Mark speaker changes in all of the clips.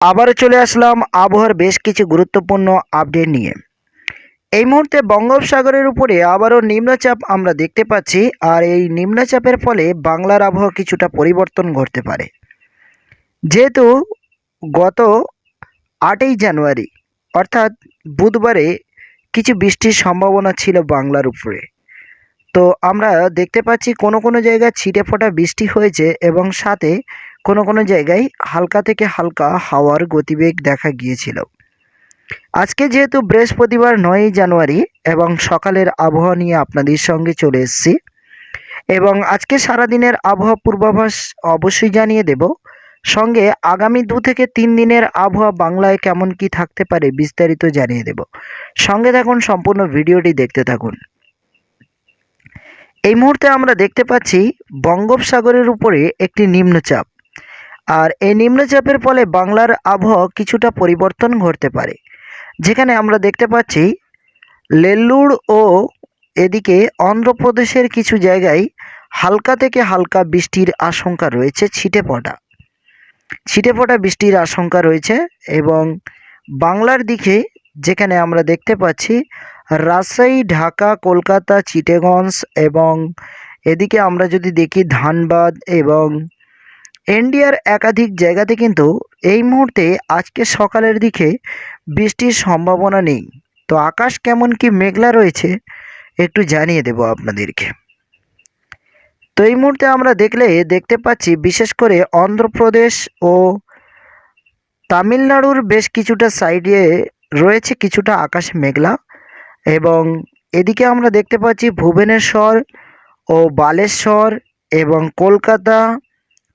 Speaker 1: আবারও চলে আসলাম আবহাওয়ার বেশ কিছু গুরুত্বপূর্ণ আপডেট নিয়ে। এই মুহূর্তে বঙ্গোপসাগরের উপরে আবারও নিম্নচাপ আমরা দেখতে পাচ্ছি, আর এই নিম্নচাপের ফলে বাংলার আবহাওয়া কিছুটা পরিবর্তন ঘটতে পারে। যেহেতু গত আটই জানুয়ারি, অর্থাৎ বুধবারে কিছু বৃষ্টির সম্ভাবনা ছিল বাংলার উপরে। তো আমরা দেখতে পাচ্ছি কোনো কোনো জায়গায় ছিটে ফোটা বৃষ্টি হয়েছে এবং সাথে কোনো কোনো জায়গায় হালকা থেকে হালকা হাওয়ার গতিবেগ দেখা গিয়েছিল। আজকে যেহেতু বৃহস্পতিবার নয়ই জানুয়ারি এবং সকালের আবহাওয়া নিয়ে আপনাদের সঙ্গে চলে এসেছি এবং আজকে সারাদিনের আবহাওয়া পূর্বাভাস অবশ্যই জানিয়ে দেব। সঙ্গে আগামী দু থেকে তিন দিনের আবহাওয়া বাংলায় কেমন কি থাকতে পারে বিস্তারিত জানিয়ে দেব। সঙ্গে থাকুন, সম্পূর্ণ ভিডিওটি দেখতে থাকুন। এই মুহূর্তে আমরা দেখতে পাচ্ছি বঙ্গোপসাগরের উপরে একটি নিম্নচাপ। আর এই নিম্নচাপের ফলে বাংলার আবহাওয়া কিছুটা পরিবর্তন ঘটতে পারে। যেখানে আমরা দেখতে পাচ্ছি লেল্লুর ও এদিকে অন্ধ্রপ্রদেশের কিছু জায়গায় হালকা থেকে হালকা বৃষ্টির আশঙ্কা রয়েছে, ছিটে পড়া। ছিটে পড়া বৃষ্টির আশঙ্কা রয়েছে এবং বাংলার দিকে যেখানে আমরা দেখতে পাচ্ছি, রাজশাহী, ঢাকা, কলকাতা চিটেগঞ্জ এবং এদিকে আমরা যদি দেখি ধানবাদ এবং ইন্ডিয়ার একাধিক জায়গাতে কিন্তু এই মুহূর্তে আজকে সকালের দিকে বৃষ্টির সম্ভাবনা নেই। তো আকাশ কেমন কি মেঘলা রয়েছে, একটু জানিয়ে দেব আপনাদেরকে। তো এই মুহূর্তে আমরা দেখলে, দেখতে পাচ্ছি বিশেষ করে অন্ধ্রপ্রদেশ ও তামিলনাড়ুর বেশ কিছুটা সাইডে রয়েছে কিছুটা আকাশ মেঘলা এবং এদিকে আমরা দেখতে পাচ্ছি ভুবনেশ্বর ও বালেশ্বর এবং কলকাতা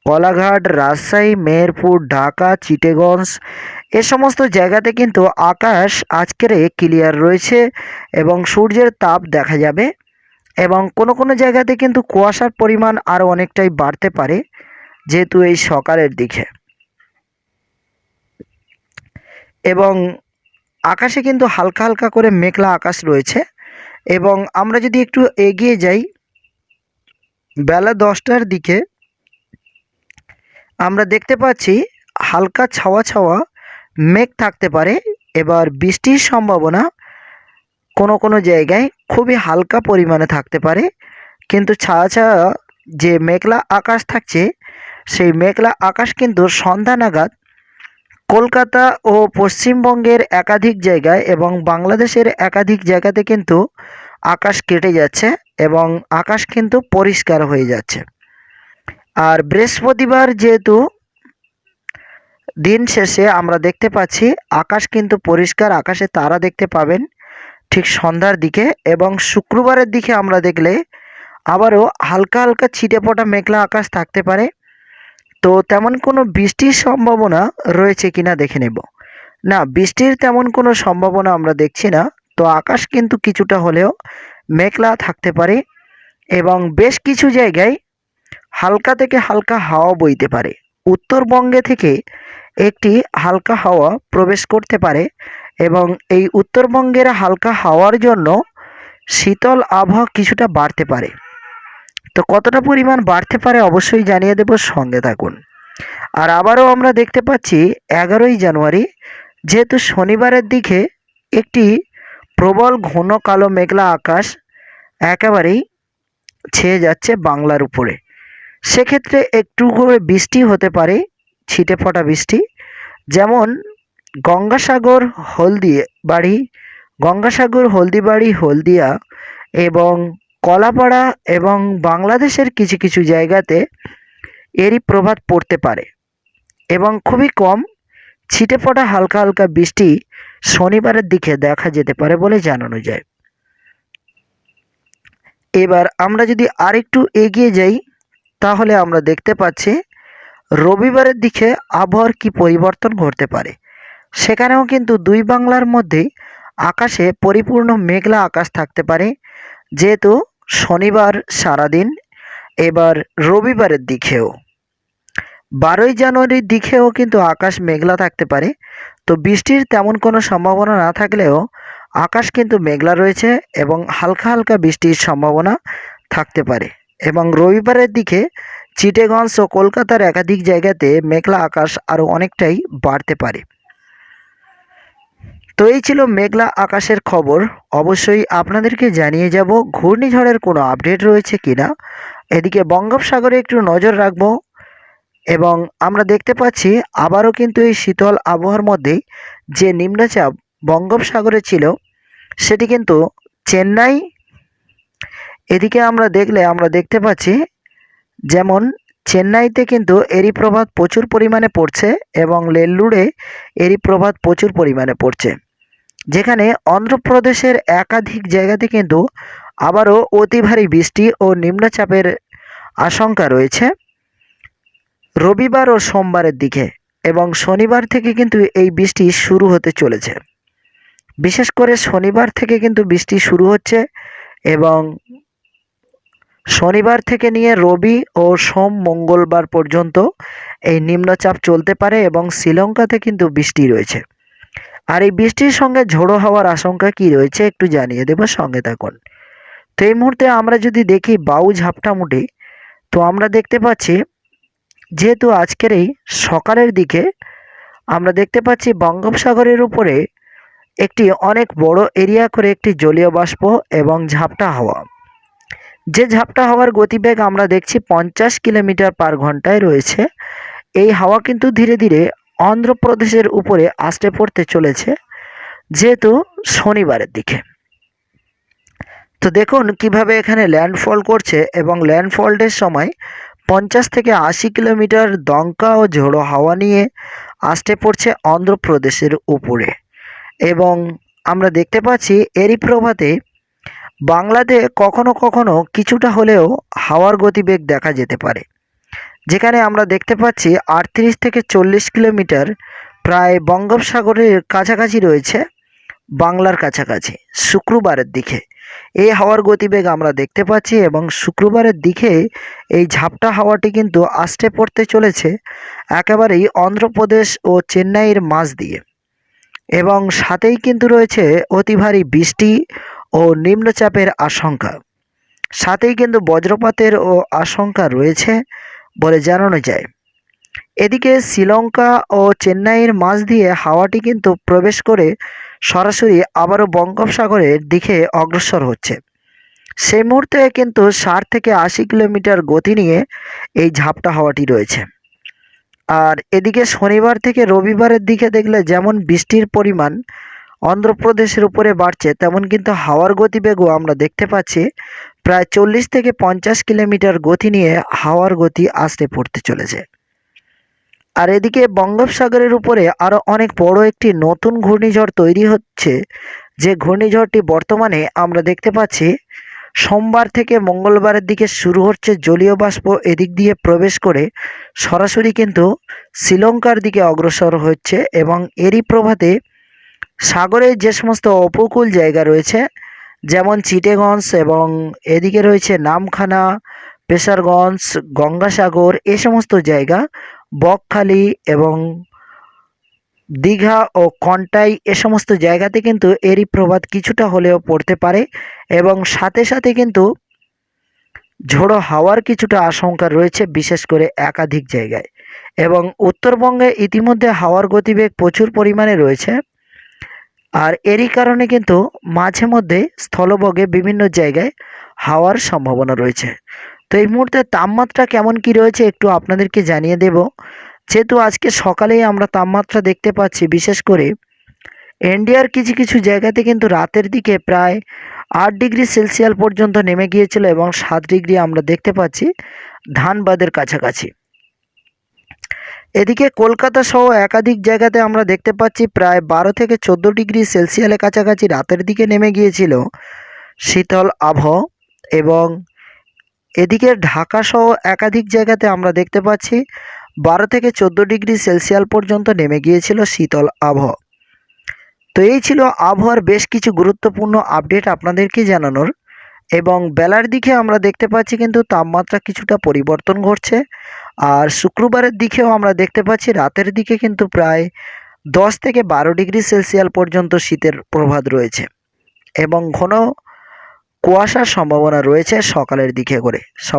Speaker 1: কলাঘাট, রাজশাহী, মেহেরপুর, ঢাকা, চিটেগঞ্জ, এ সমস্ত জায়গাতে কিন্তু আকাশ আজকের ক্লিয়ার রয়েছে এবং সূর্যের তাপ দেখা যাবে এবং কোনো কোনো জায়গাতে কিন্তু কুয়াশার পরিমাণ আরও অনেকটাই বাড়তে পারে যেহেতু এই সকালের দিকে। এবং আকাশে কিন্তু হালকা হালকা করে মেঘলা আকাশ রয়েছে এবং আমরা যদি একটু এগিয়ে যাই, বেলা দশটার দিকে আমরা দেখতে পাচ্ছি হালকা ছাওয়া ছাওয়া মেঘ থাকতে পারে। এবার বৃষ্টির সম্ভাবনা কোনো কোনো জায়গায় খুবই হালকা পরিমাণে থাকতে পারে। কিন্তু ছায়া ছায়া যে মেঘলা আকাশ থাকছে, সেই মেঘলা আকাশ কিন্তু সন্ধ্যা নাগাদ কলকাতা ও পশ্চিমবঙ্গের একাধিক জায়গায় এবং বাংলাদেশের একাধিক জায়গাতে কিন্তু আকাশ কেটে যাচ্ছে এবং আকাশ কিন্তু পরিষ্কার হয়ে যাচ্ছে। আর বৃহস্পতিবার যেহেতু দিন শেষে আমরা দেখতে পাচ্ছি, আকাশ কিন্তু পরিষ্কার, আকাশে তারা দেখতে পাবেন ঠিক সন্ধ্যার দিকে এবং শুক্রবারের দিকে আমরা দেখলে আবারও হালকা হালকা ছিটে পটা মেঘলা আকাশ থাকতে পারে। তো তেমন কোনো বৃষ্টির সম্ভাবনা রয়েছে কিনা দেখে নেব। না, বৃষ্টির তেমন কোনো সম্ভাবনা আমরা দেখছি না। তো আকাশ কিন্তু কিছুটা হলেও মেঘলা থাকতে পারে এবং বেশ কিছু জায়গায় হালকা থেকে হালকা হাওয়া বইতে পারে। উত্তরবঙ্গে থেকে একটি হালকা হাওয়া প্রবেশ করতে পারে এবং এই উত্তরবঙ্গের হালকা হাওয়ার জন্য শীতল আবহাওয়া কিছুটা বাড়তে পারে। তো কতটা পরিমাণ বাড়তে পারে অবশ্যই জানিয়ে দেব, সঙ্গে থাকুন। আর আবারও আমরা দেখতে পাচ্ছি, এগারোই জানুয়ারি, যেহেতু শনিবারের দিকে একটি প্রবল ঘন কালো মেঘলা আকাশ একেবারেই ছেয়ে যাচ্ছে বাংলার উপরে। সেক্ষেত্রে একটু করে বৃষ্টি হতে পারে, ছিটে ফোটা বৃষ্টি। যেমন গঙ্গাসাগর হলদি বাড়ি গঙ্গাসাগর, হলদিবাড়ি, হলদিয়া এবং কলাপাড়া এবং বাংলাদেশের কিছু কিছু জায়গাতে এরই প্রভাব পড়তে পারে এবং খুবই কম। ছিটে ফোটা হালকা হালকা বৃষ্টি শনিবারের দিকে দেখা যেতে পারে বলে জানানো যায়। এবার আমরা যদি আরেকটু এগিয়ে যাই তাহলে আমরা দেখতে পাচ্ছি রবিবারের দিকে আবহাওয়ার কি পরিবর্তন ঘটতে পারে? সেখানেও কিন্তু দুই বাংলার মধ্যে আকাশে পরিপূর্ণ মেঘলা আকাশ থাকতে পারে। যেহেতু শনিবার সারাদিন, এবার রবিবারের দিকেও। বারোই জানুয়ারির দিকেও কিন্তু আকাশ মেঘলা থাকতে পারে। তো বৃষ্টির তেমন কোনো সম্ভাবনা না থাকলেও আকাশ কিন্তু মেঘলা রয়েছে এবং হালকা হালকা বৃষ্টির সম্ভাবনা থাকতে পারে। এবং রবিবারের দিকে চিটেগঞ্জ ও কলকাতার একাধিক জায়গাতে মেঘলা আকাশ আরও অনেকটাই বাড়তে পারে। তো এই ছিল মেঘলা আকাশের খবর। অবশ্যই আপনাদেরকে জানিয়ে যাব, ঘূর্ণিঝড়ের কোনো আপডেট রয়েছে কিনা। এদিকে বঙ্গোপসাগরে একটু নজর রাখব এবং আমরা দেখতে পাচ্ছি আবারও কিন্তু এই শীতল আবহাওয়ার মধ্যেই যে নিম্নচাপ বঙ্গোপসাগরে ছিল, সেটি কিন্তু চেন্নাই এদিকে আমরা দেখলে আমরা দেখতে পাচ্ছি, যেমন চেন্নাইতে কিন্তু এরই প্রভাব প্রচুর পরিমাণে পড়ছে এবং লেল্লুরে এরই প্রভাব প্রচুর পরিমাণে পড়ছে। যেখানে অন্ধ্রপ্রদেশের একাধিক জায়গাতে কিন্তু আবারও অতি ভারী বৃষ্টি ও নিম্নচাপের আশঙ্কা রয়েছে। রবিবার ও সোমবারের দিকে এবং শনিবার থেকে কিন্তু এই বৃষ্টি শুরু হতে চলেছে। বিশেষ করে শনিবার থেকে কিন্তু বৃষ্টি শুরু হচ্ছে এবং শনিবার থেকে নিয়ে রবি ও সোম মঙ্গলবার পর্যন্ত এই নিম্নচাপ চলতে পারে এবং শ্রীলঙ্কাতে কিন্তু বৃষ্টি রয়েছে। আর এই বৃষ্টির সঙ্গে ঝোড়ো হওয়ার আশঙ্কা কি রয়েছে একটু জানিয়ে দেব, সঙ্গে থাকুন। তো এই মুহূর্তে আমরা যদি দেখি বাউ ঝাপটামুটি তো আমরা দেখতে পাচ্ছি যেহেতু আজকের এই সকালের দিকে আমরা দেখতে পাচ্ছি বঙ্গোপসাগরের উপরে একটি অনেক বড় এরিয়া করে একটি জলীয় বাষ্প এবং ঝাপটা হাওয়া। যে ঝাপটা হাওয়ার গতিবেগ আমরা দেখছি পঞ্চাশ কিলোমিটার পার ঘন্টায় রয়েছে, এই হাওয়া কিন্তু ধীরে ধীরে অন্ধ্রপ্রদেশের উপরে আসতে পড়তে চলেছে, যেহেতু শনিবারের দিকে। তো দেখুন কীভাবে এখানে ল্যান্ডফল করছে এবং ল্যান্ডফলের সময় পঞ্চাশ থেকে আশি কিলোমিটার দমকা ও ঝোড়ো হাওয়া নিয়ে আসতে পড়ছে অন্ধ্রপ্রদেশের উপরে। এবং আমরা দেখতে পাচ্ছি এরই প্রভাতে বাংলাতে কখনো কখনো কিছুটা হলেও হাওয়ার গতিবেগ দেখা যেতে পারে। যেখানে আমরা দেখতে পাচ্ছি আটত্রিশ থেকে চল্লিশ কিলোমিটার প্রায় বঙ্গোপসাগরের কাছাকাছি রয়েছে বাংলার কাছাকাছি, শুক্রবারের দিকে। এই হাওয়ার গতিবেগ আমরা দেখতে পাচ্ছি এবং শুক্রবারের দিকে এই ঝাপটা হাওয়াটি কিন্তু আসতে পড়তে চলেছে একেবারেই অন্ধ্রপ্রদেশ ও চেন্নাইয়ের মাঝ দিয়ে। এবং সাথেই কিন্তু রয়েছে অতি ভারী বৃষ্টি ও নিম্নচাপের আশঙ্কা। সাথেই কিন্তু বজ্রপাতের ও আশঙ্কা রয়েছে বলে জানানো যায়। এদিকে শ্রীলঙ্কা ও চেন্নাইয়ের মাঝ দিয়ে হাওয়াটি কিন্তু প্রবেশ করে সরাসরি আবারও বঙ্গোপসাগরের দিকে অগ্রসর হচ্ছে। সেই মুহূর্তে কিন্তু ষাট থেকে আশি কিলোমিটার গতি নিয়ে এই ঝাপটা হাওয়াটি রয়েছে। আর এদিকে শনিবার থেকে রবিবারের দিকে দেখলে যেমন বৃষ্টির পরিমাণ অন্ধ্রপ্রদেশের উপরে বাড়ছে, তেমন কিন্তু হাওয়ার গতিবেগও আমরা দেখতে পাচ্ছি। প্রায় চল্লিশ থেকে পঞ্চাশ কিলোমিটার গতি নিয়ে হাওয়ার গতি আসতে পড়তে চলেছে। আর এদিকে বঙ্গোপসাগরের উপরে আরও অনেক বড় একটি নতুন ঘূর্ণিঝড় তৈরি হচ্ছে। যে ঘূর্ণিঝড়টি বর্তমানে আমরা দেখতে পাচ্ছি, সোমবার থেকে মঙ্গলবারের দিকে শুরু হচ্ছে জলীয় বাষ্প এদিক দিয়ে প্রবেশ করে সরাসরি কিন্তু শ্রীলঙ্কার দিকে অগ্রসর হচ্ছে এবং এরই প্রভাতে সাগরের যে সমস্ত উপকূল জায়গা রয়েছে, যেমন চিটেগঞ্জ এবং এদিকে রয়েছে নামখানা, পেশারগঞ্জ, গঙ্গাসাগর, এ সমস্ত জায়গা, বকখালি এবং দীঘা ও কন্টাই এ সমস্ত জায়গাতে কিন্তু এরই প্রভাব কিছুটা হলেও পড়তে পারে এবং সাথে সাথে কিন্তু ঝোড়ো হাওয়ার কিছুটা আশঙ্কা রয়েছে বিশেষ করে একাধিক জায়গায়। এবং উত্তরবঙ্গে ইতিমধ্যে হাওয়ার গতিবেগ প্রচুর পরিমাণে রয়েছে। আর এরই কারণে কিন্তু মাঝে মধ্যে স্থলবগে বিভিন্ন জায়গায় হাওয়ার সম্ভাবনা রয়েছে। তো এই মুহূর্তে তাপমাত্রা কেমন কি রয়েছে একটু আপনাদেরকে জানিয়ে দেব। যেহেতু আজকে সকালেই আমরা তাপমাত্রা দেখতে পাচ্ছি, বিশেষ করে ইন্ডিয়ার কিছু কিছু জায়গাতে কিন্তু রাতের দিকে প্রায় আট ডিগ্রি সেলসিয়াস পর্যন্ত নেমে গিয়েছিল এবং সাত ডিগ্রি আমরা দেখতে পাচ্ছি ধানবাদের কাছাকাছি। এদিকে কলকাতা সহ একাধিক জায়গাতে আমরা দেখতে পাচ্ছি প্রায় বারো থেকে চোদ্দ ডিগ্রি সেলসিয়াসের কাছাকাছি রাতের দিকে নেমে গিয়েছিল শীতল আবহ এবং এদিকে ঢাকা সহ একাধিক জায়গাতে আমরা দেখতে পাচ্ছি বারো থেকে চোদ্দ ডিগ্রি সেলসিয়াস পর্যন্ত নেমে গিয়েছিল শীতল আবহাওয়া। তো এই ছিল আবহাওয়ার বেশ কিছু গুরুত্বপূর্ণ আপডেট আপনাদেরকে জানানোর। এবং বেলার দিকে আমরা দেখতে পাচ্ছি কিন্তু তাপমাত্রা কিছুটা পরিবর্তন ঘটছে। আর শুক্রবারের দিকেও আমরা দেখতে পাচ্ছি রাতের দিকে কিন্তু প্রায় দশ থেকে বারো ডিগ্রি সেলসিয়াল পর্যন্ত শীতের প্রভাব রয়েছে এবং ঘন কুয়াশার সম্ভাবনা রয়েছে সকালের দিকে করে।